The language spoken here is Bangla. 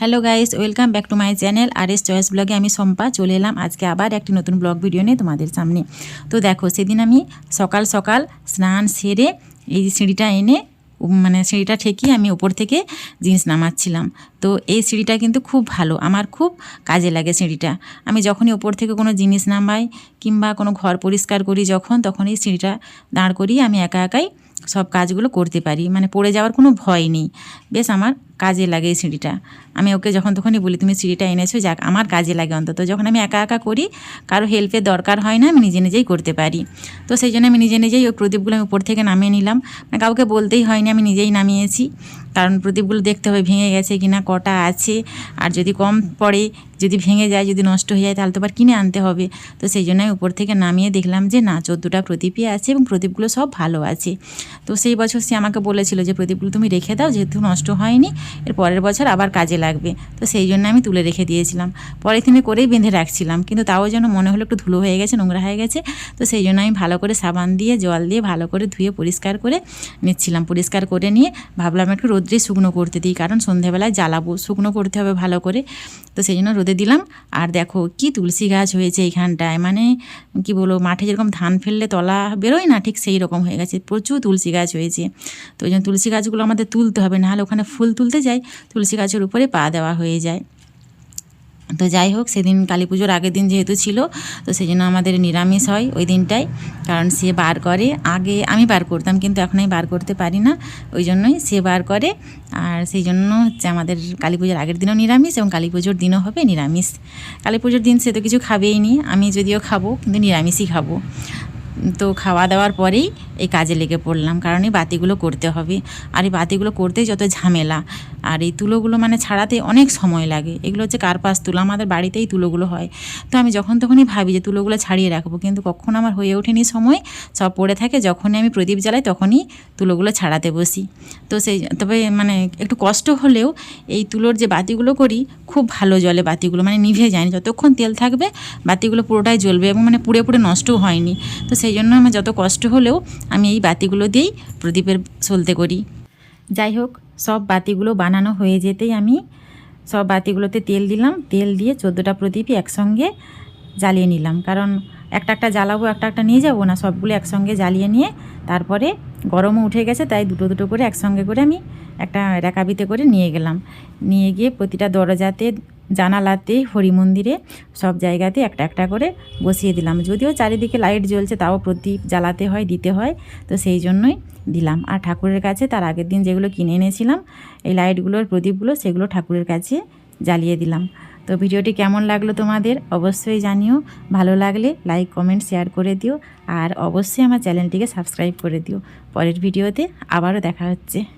Hello guys welcome back to my channel R S choice ব্লগে আমি সম্পা চলে এলাম আজকে আবার একটি নতুন ব্লগ ভিডিও নিয়ে তোমাদের সামনে। তো দেখো, সেদিন আমি সকাল সকাল স্নান সেরে এই সিঁড়িটা এনে মানে সিঁড়িটা ঠেকিয়ে আমি ওপর থেকে জিন্স নামাচ্ছিলাম। তো এই সিঁড়িটা কিন্তু খুব ভালো, আমার খুব কাজে লাগে সিঁড়িটা। আমি যখনই ওপর থেকে কোনো জিনিস নামাই কিংবা কোনো ঘর পরিষ্কার করি যখন তখন এই সিঁড়িটা দাঁড় করিয়ে আমি একা একাই সব কাজগুলো করতে পারি। মানে পড়ে যাওয়ার কোনো ভয় নেই। বেশ, আমার কাজে লাগে এই সিঁড়িটা। আমি ওকে যখন তখনই বলি, তুমি সিঁড়িটা এনেছো, যাক, আমার কাজে লাগে অন্তত। যখন আমি একা একা করি, কারও হেল্পের দরকার হয় না, আমি নিজে নিজেই করতে পারি। তো সেই জন্য আমি নিজে নিজেই ওই প্রদীপগুলো আমি উপর থেকে নামিয়ে নিলাম। মানে কাউকে বলতেই হয়নি, আমি নিজেই নামিয়েছি। কারণ প্রদীপগুলো দেখতে হবে ভেঙে গেছে কিনা কটা আছে। আর যদি কম পড়ে, যদি ভেঙে যায়, যদি নষ্ট হয়ে যায়, তাহলে তো আবার কিনে আনতে হবে। তো সেই জন্য আমি উপর থেকে নামিয়ে দেখলাম যে, না, চোদ্দোটা প্রদীপই আছে এবং প্রদীপগুলো সব ভালো আছে। তো সেই বছর সে আমাকে বলেছিল যে, প্রদীপগুলো তুমি রেখে দাও, যেহেতু নষ্ট হয়নি এর পরের বছর আবার কাজে লাগবে। তো সেই জন্য আমি তুলে রেখে দিয়েছিলাম। পরে তিনি করেই বেঁধে রাখছিলাম, কিন্তু তাও যেন মনে হলো একটু ধুলো হয়ে গেছে, নোংরা হয়ে গেছে। তো সেই জন্য আমি ভালো করে সাবান দিয়ে, জল দিয়ে ভালো করে ধুয়ে পরিষ্কার করে নিচ্ছিলাম। পরিষ্কার করে নিয়ে ভাবলাম একটু রোদ্রে শুকনো করতে দিই, কারণ সন্ধেবেলায় জ্বালাবো, শুকনো করতে হবে ভালো করে। তো সেই জন্য রোদে দিলাম। আর দেখো কি তুলসী গাছ হয়েছে এইখানটায় মানে কি বলব, মাঠে যেরকম ধান ফেললে তলা বেরোয় না, ঠিক সেই রকম হয়ে গেছে। প্রচুর তুলসী গাছ হয়েছে। তো ওই জন্য তুলসী গাছগুলো আমাদের তুলতে হবে, নাহলে ওখানে ফুল তুলতে যাই, তুলসী গাছের উপরে পা দেওয়া হয়ে যায়। তো যাই হোক, সেদিন কালী পুজোর আগের দিন যেহেতু ছিল, তো সেই জন্য আমাদের নিরামিষ হয় ওই দিনটাই, কারণ সে বার করে। আগে আমি বার করতাম, কিন্তু এখন আমি বার করতে পারি না, ওই জন্যই সে বার করে। আর সেই জন্য হচ্ছে আমাদের কালী পুজোর আগের দিনও নিরামিষ এবং কালী পুজোর দিনও হবে নিরামিষ। কালী পুজোর দিন সে তো কিছু খাবেই নি, আমি যদিও খাব, কিন্তু নিরামিষই খাব। তো খাওয়া দাওয়ার পরেই এই কাজে লেগে পড়লাম, কারণ এই বাতিগুলো করতে হবে। আর এই বাতিগুলো করতেই যত ঝামেলা, আর এই তুলোগুলো মানে ছাড়াতে অনেক সময় লাগে। এগুলো হচ্ছে কার্পাস তুলো, আমাদের বাড়িতেই তুলোগুলো হয়। তো আমি যখন তখনই ভাবি যে তুলোগুলো ছাড়িয়ে রাখব, কিন্তু কখন আমার হয়ে ওঠেনি সময়। সব পড়ে থাকে, যখনই আমি প্রদীপ জ্বালাই তখনই তুলোগুলো ছাড়াতে বসি। তো সেই, তবে মানে একটু কষ্ট হলেও এই তুলোর যে বাতিগুলো করি খুব ভালো জলে বাতিগুলো মানে নিভে যায়নি। যতক্ষণ তেল থাকবে, বাতিগুলো পুরোটাই জ্বলবে এবং মানে পুড়ে পুড়ে নষ্টও হয়নি। তো সেই জন্য আমার যত কষ্ট হলেও আমি এই বাতিগুলো দিয়েই প্রদীপের সলতে করি। যাই হোক, সব বাতিগুলো বানানো হয়ে যেতেই আমি সব বাতিগুলোতে তেল দিলাম। তেল দিয়ে চোদ্দোটা প্রদীপই একসঙ্গে জ্বালিয়ে নিলাম। কারণ একটা একটা জ্বালাবো, একটা একটা নিয়ে যাব না, সবগুলো একসঙ্গে জ্বালিয়ে নিয়ে তারপরে গরমও উঠে গেছে, তাই দুটো দুটো করে একসঙ্গে করে আমি একটা রেকাবিতে করে নিয়ে গেলাম। নিয়ে গিয়ে প্রতিটা দরজাতে, জানালাতে হরি মন্দিরে সব জায়গাতে একটা একটা করে বসিয়ে দিলাম। যদিও চারিদিকে লাইট জ্বলছে, তাও প্রদীপ জ্বালাতে হয়, দিতে হয়, তো সেই জন্যই দিলাম। আর ঠাকুরের কাছে তার আগের দিন যেগুলো কিনে এনেছিলাম, এই লাইটগুলোর প্রদীপগুলো সেগুলো ঠাকুরের কাছে জ্বালিয়ে দিলাম। তো ভিডিওটি কেমন লাগল তোমাদের অবশ্যই জানিও। ভালো লাগলে লাইক, কমেন্ট, শেয়ার করে দিও। আর অবশ্যই আমার চ্যানেলটিকে সাবস্ক্রাইব করে দিও। পরের ভিডিওতে আবারও দেখা হচ্ছে।